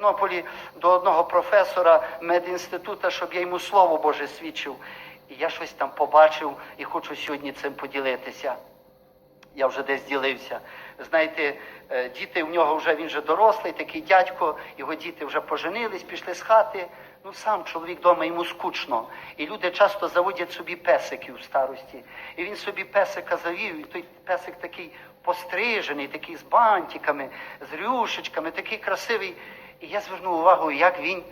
Тернополі до одного професора медінституту, щоб я йому слово Боже свідчив. І я щось там побачив і хочу сьогодні цим поділитися. Я вже десь ділився. Знаєте, е, діти в нього вже він вже дорослий, такий дядько, його діти вже поженились, пішли з хати. Ну сам чоловік вдома йому скучно. І люди часто заводять собі песиків в старості. І він собі песика завів, і той песик такий пострижений, такий з бантиками, з рюшечками, такий красивий. І я звернув увагу, як він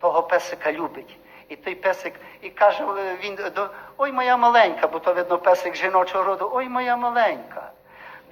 того песика любить. І той песик, і каже е, він до ой, моя маленька, бо то видно песик жіночого роду, ой, моя маленька.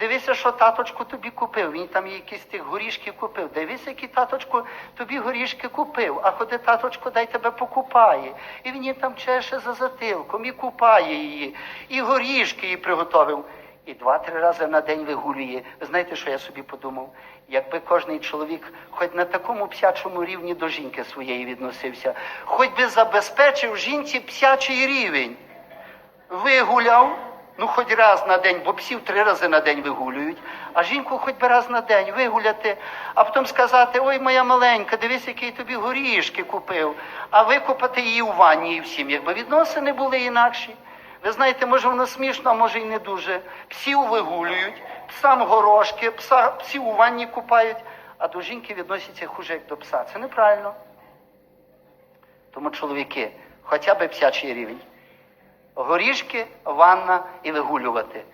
Дивися, що таточку тобі купив. Він там якісь тих горішків купив. Дивися, які таточку тобі горішки купив. А ходи, таточко, дай тебе покупає. І він її там чеше за затилком, і купає її, і горішки їй приготовив. І два-три рази на день вигулює. Ви знаєте, що я собі подумав? Якби кожний чоловік хоч на такому псячому рівні до жінки своєї відносився, хоч би забезпечив жінці псячий рівень вигуляв, ну хоч раз на день, бо псів три рази на день вигулюють, а жінку хоч би раз на день вигуляти, а потім сказати, ой, моя маленька, дивись, який тобі горішки купив, а викупати її у ванні і всім, якби відносини були інакші. Ви знаєте, може воно смішно, а може і не дуже. Псів вигулюють, псам горошки, пса, псів у ванні купають, а до жінки відносяться хуже, як до пса. Це неправильно. Тому чоловіки, хоча б псячий рівень. Горішки, ванна і вигулювати.